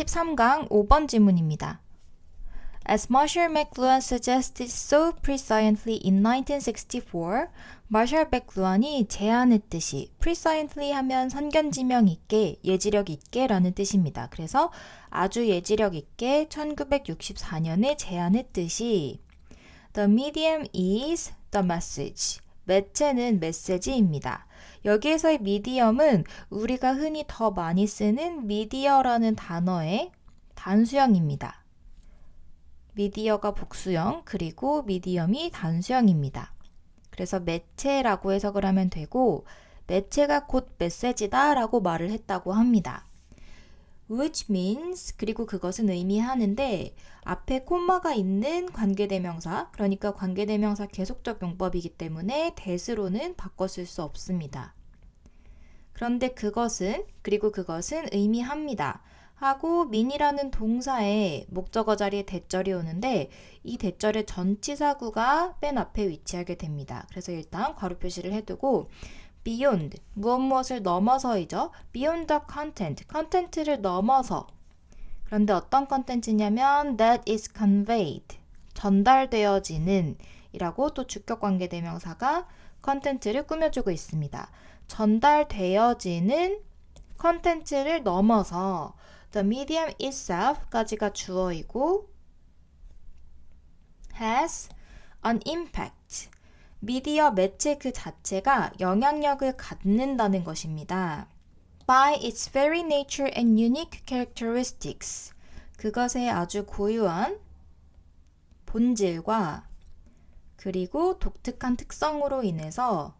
13강 5번 지문입니다. As Marshall McLuhan suggested so presciently in 1964, Marshall McLuhan이 제안했듯이 presciently 하면 선견지명 있게, 예지력 있게 라는 뜻입니다. 그래서 아주 예지력 있게 1964년에 제안했듯이 The medium is the message. 매체는 메시지입니다. 여기에서의 미디엄은 우리가 흔히 더 많이 쓰는 미디어라는 단어의 단수형입니다. 미디어가 복수형, 그리고 미디엄이 단수형입니다. 그래서 매체라고 해석을 하면 되고, 매체가 곧 메시지다 라고 말을 했다고 합니다. Which means 그리고 그것은 의미하는데 앞에 콤마가 있는 관계대명사 그러니까 관계대명사 계속적 용법이기 때문에 대스로는 바꿔 쓸 수 없습니다. 그런데 그것은 그리고 그것은 의미합니다. 하고 민이라는 동사에 목적어 자리에 대절이 오는데 이 대절의 전치사구가 맨 앞에 위치하게 됩니다. 그래서 일단 괄호 표시를 해두고 beyond 무엇 무엇을 넘어서이죠. beyond the content 컨텐츠를 넘어서 그런데 어떤 컨텐츠냐면 that is conveyed 전달되어지는 이라고 또 주격 관계 대명사가 컨텐츠를 꾸며주고 있습니다. 전달되어지는 컨텐츠를 넘어서 the medium itself까지가 주어이고 has an impact 미디어 매체 그 자체가 영향력을 갖는다는 것입니다. By its very nature and unique characteristics. 그것의 아주 고유한 본질과 그리고 독특한 특성으로 인해서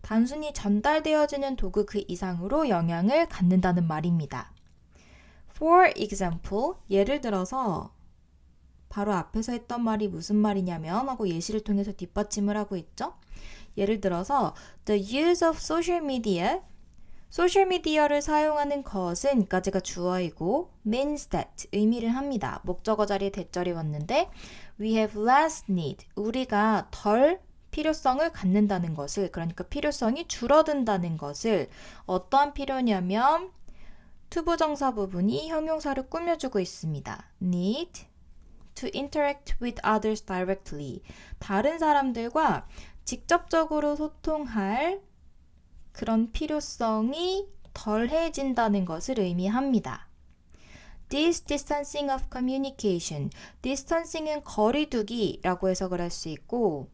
단순히 전달되어지는 도구 그 이상으로 영향을 갖는다는 말입니다. For example, 예를 들어서 바로 앞에서 했던 말이 무슨 말이냐면 하고 예시를 통해서 뒷받침을 하고 있죠. 예를 들어서 the use of social media 소셜 미디어를 사용하는 것은 까지가 주어이고 means that 의미를 합니다. 목적어 자리에 대절이 왔는데 we have less need 우리가 덜 필요성을 갖는다는 것을 그러니까 필요성이 줄어든다는 것을 어떠한 필요냐면 투부정사 부분이 형용사를 꾸며주고 있습니다. need to interact with others directly. 다른 사람들과 직접적으로 소통할 그런 필요성이 덜해진다는 것을 의미합니다. This distancing of communication. distancing은 거리두기라고 해석을 할 수 있고,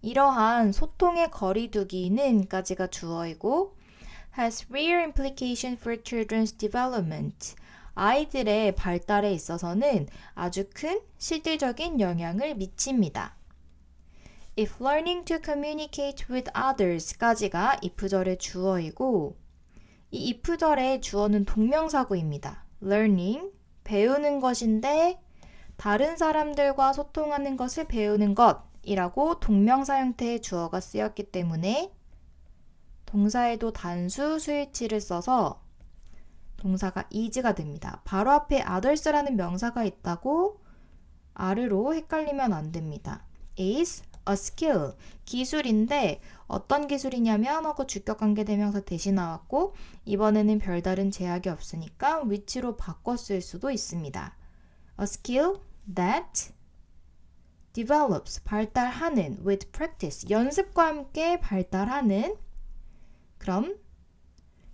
이러한 소통의 거리두기는 까지가 주어이고, has real implication for children's development. 아이들의 발달에 있어서는 아주 큰 실질적인 영향을 미칩니다. If learning to communicate with others까지가 if절의 주어이고 이 if절의 주어는 동명사구입니다. learning, 배우는 것인데 다른 사람들과 소통하는 것을 배우는 것이라고 동명사 형태의 주어가 쓰였기 때문에 동사에도 단수 수일치를 써서 동사가 is가 됩니다. 바로 앞에 others라는 명사가 있다고 are로 헷갈리면 안 됩니다. is a skill 기술인데 어떤 기술이냐면 하고 주격 관계 대명사 대신 나왔고 이번에는 별다른 제약이 없으니까 위치로 쓸 수도 있습니다. a skill that develops 발달하는 with practice 연습과 함께 발달하는 그럼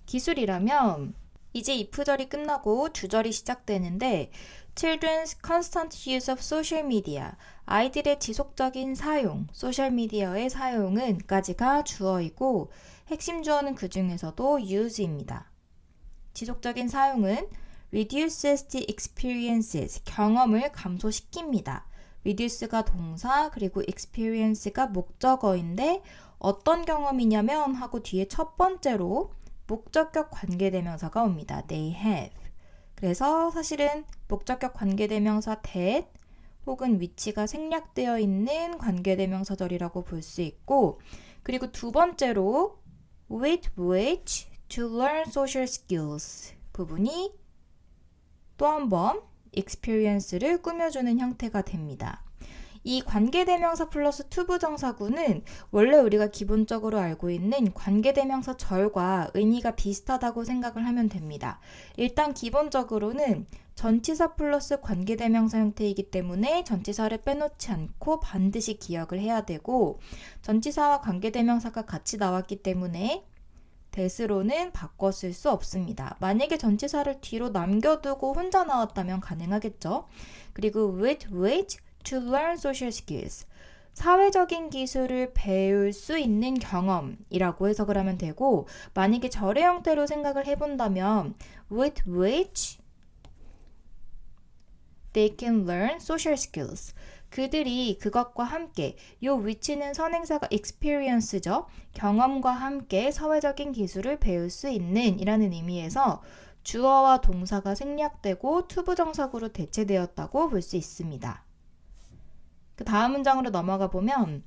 기술이라면 이제 if절이 끝나고 주절이 시작되는데 children's constant use of social media 아이들의 지속적인 사용, 소셜미디어의 사용은 까지가 주어이고 핵심 주어는 그 중에서도 use입니다. 지속적인 사용은 reduces the experiences, 경험을 감소시킵니다. reduce가 동사, 그리고 experience가 목적어인데 어떤 경험이냐면 하고 뒤에 첫 번째로 목적격 관계대명사가 옵니다. They have. 그래서 사실은 목적격 관계대명사 that 혹은 위치가 생략되어 있는 관계대명사절이라고 볼 수 있고 그리고 두 번째로 with which to learn social skills 부분이 또 한 번 experience를 꾸며주는 형태가 됩니다. 이 관계대명사 플러스 투부정사구는 원래 우리가 기본적으로 알고 있는 관계대명사 절과 의미가 비슷하다고 생각을 하면 됩니다. 일단 기본적으로는 전치사 플러스 관계대명사 형태이기 때문에 전치사를 빼놓지 않고 반드시 기억을 해야 되고 전치사와 관계대명사가 같이 나왔기 때문에 대스로는 쓸수 없습니다. 만약에 전치사를 뒤로 남겨두고 혼자 나왔다면 가능하겠죠. 그리고 with which to learn social skills. 사회적인 기술을 배울 수 있는 경험이라고 해석을 하면 되고 만약에 절의 형태로 생각을 해본다면 with which they can learn social skills. 그들이 그것과 함께 요 위치는 선행사가 experience죠. 경험과 함께 사회적인 기술을 배울 수 있는 이라는 의미에서 주어와 동사가 생략되고 투부정사구로 대체되었다고 볼 수 있습니다. 그 다음 문장으로 넘어가 보면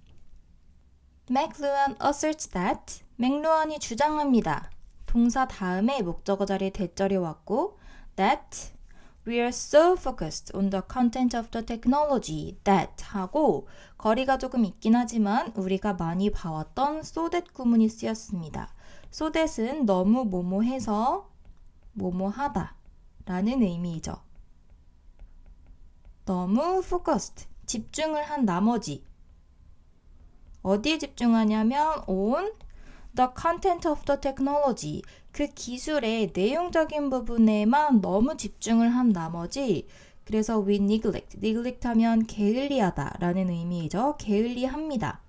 McLuhan asserts that 맥루안이 주장합니다. 동사 다음에 목적어 자리에 대절이 왔고 that We are so focused on the content of the technology that 하고 거리가 조금 있긴 하지만 우리가 많이 봐왔던 so that 구문이 쓰였습니다. so that은 너무 뭐뭐해서 뭐뭐하다 라는 의미이죠. 너무 focused, 집중을 한 나머지 어디에 집중하냐면 on the content of the technology 그 기술의 내용적인 부분에만 너무 집중을 한 나머지 그래서 we neglect, neglect 하면 게을리하다 라는 의미이죠. 게을리합니다.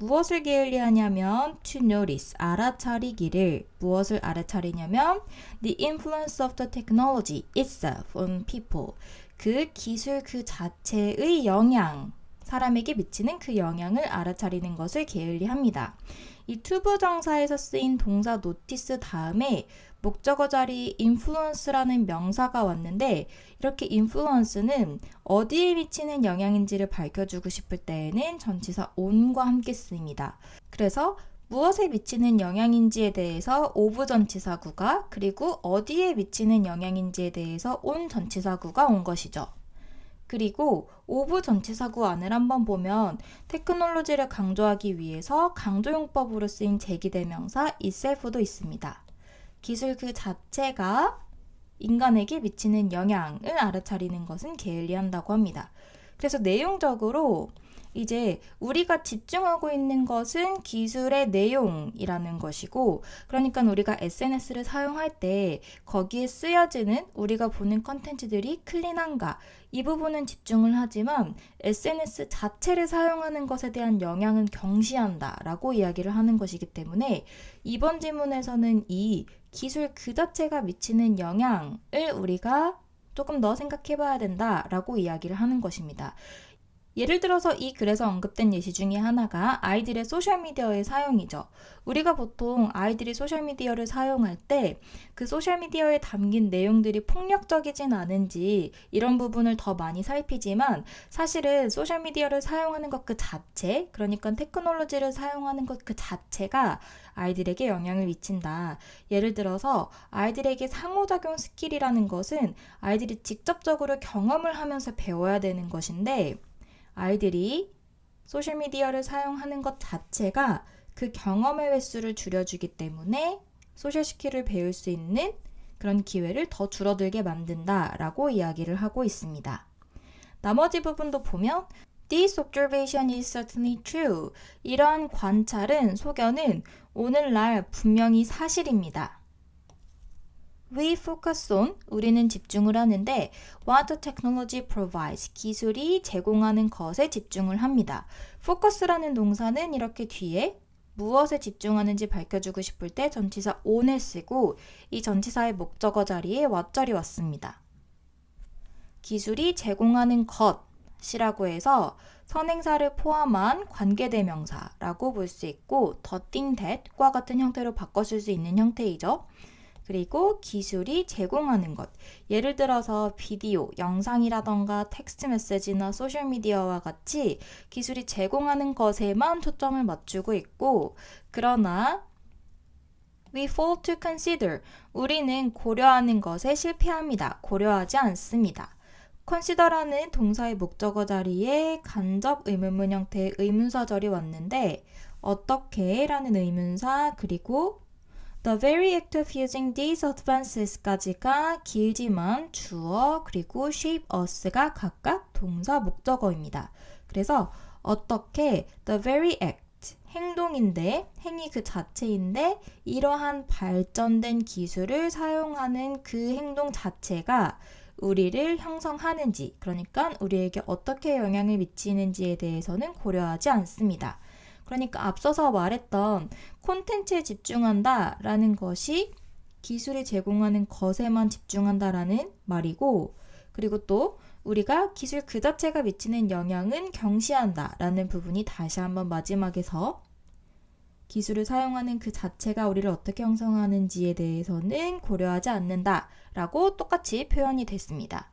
무엇을 게을리 하냐면 to notice, 알아차리기를 무엇을 알아차리냐면 the influence of the technology itself on people 그 기술 그 자체의 영향 사람에게 미치는 그 영향을 알아차리는 것을 게을리 합니다. 이 투부정사에서 쓰인 동사 노티스 다음에 목적어 자리 influence라는 명사가 왔는데 이렇게 influence는 어디에 미치는 영향인지를 밝혀주고 싶을 때에는 전치사 on과 함께 쓰입니다. 그래서 무엇에 미치는 영향인지에 대해서 오브 전치사구가 그리고 어디에 미치는 영향인지에 대해서 온 전치사구가 온 것이죠. 그리고 오브 전치사구 안을 한번 보면 테크놀로지를 강조하기 위해서 강조용법으로 쓰인 제기대명사 itself도 있습니다. 기술 그 자체가 인간에게 미치는 영향을 알아차리는 것은 게을리한다고 합니다. 그래서 내용적으로 이제 우리가 집중하고 있는 것은 기술의 내용이라는 것이고, 그러니까 우리가 SNS를 사용할 때 거기에 쓰여지는 우리가 보는 컨텐츠들이 클린한가, 이 부분은 집중을 하지만 SNS 자체를 사용하는 것에 대한 영향은 경시한다 라고 이야기를 하는 것이기 때문에 이번 질문에서는 이 기술 그 자체가 미치는 영향을 우리가 조금 더 생각해 봐야 된다라고 이야기를 하는 것입니다. 예를 들어서 이 글에서 언급된 예시 중에 하나가 아이들의 소셜미디어의 사용이죠. 우리가 보통 아이들이 소셜미디어를 사용할 때 그 소셜미디어에 담긴 내용들이 폭력적이진 않은지 이런 부분을 더 많이 살피지만 사실은 소셜미디어를 사용하는 것 그 자체, 그러니까 테크놀로지를 사용하는 것 그 자체가 아이들에게 영향을 미친다. 예를 들어서 아이들에게 상호작용 스킬이라는 것은 아이들이 직접적으로 경험을 하면서 배워야 되는 것인데 아이들이 소셜미디어를 사용하는 것 자체가 그 경험의 횟수를 줄여주기 때문에 소셜 스킬을 배울 수 있는 그런 기회를 더 줄어들게 만든다라고 이야기를 하고 있습니다. 나머지 부분도 보면 This observation is certainly true. 이러한 관찰은, 소견은 오늘날 분명히 사실입니다. We focus on 우리는 집중을 하는데 what the technology provides 기술이 제공하는 것에 집중을 합니다. focus라는 동사는 이렇게 뒤에 무엇에 집중하는지 밝혀주고 싶을 때 전치사 on을 쓰고 이 전치사의 목적어 자리에 what자리 왔습니다. 기술이 제공하는 것이라고 해서 선행사를 포함한 관계대명사라고 볼 수 있고 the thing that과 같은 형태로 바꿔줄 수 있는 형태이죠. 그리고 기술이 제공하는 것. 예를 들어서 비디오, 영상이라던가 텍스트 메시지나 소셜미디어와 같이 기술이 제공하는 것에만 초점을 맞추고 있고, 그러나 We fail to consider. 우리는 고려하는 것에 실패합니다. 고려하지 않습니다. consider라는 동사의 목적어 자리에 간접 의문문 형태의 의문사절이 왔는데 어떻게 라는 의문사 그리고 The very act of using these advances까지가 길지만 주어 그리고 shape us가 각각 동사 목적어입니다. 그래서 어떻게 the very act 행동인데 행위 그 자체인데 이러한 발전된 기술을 사용하는 그 행동 자체가 우리를 형성하는지 그러니까 우리에게 어떻게 영향을 미치는지에 대해서는 고려하지 않습니다. 그러니까 앞서서 말했던 콘텐츠에 집중한다 라는 것이 기술이 제공하는 것에만 집중한다 라는 말이고 그리고 또 우리가 기술 그 자체가 미치는 영향은 경시한다 라는 부분이 다시 한번 마지막에서 기술을 사용하는 그 자체가 우리를 어떻게 형성하는지에 대해서는 고려하지 않는다 라고 똑같이 표현이 됐습니다.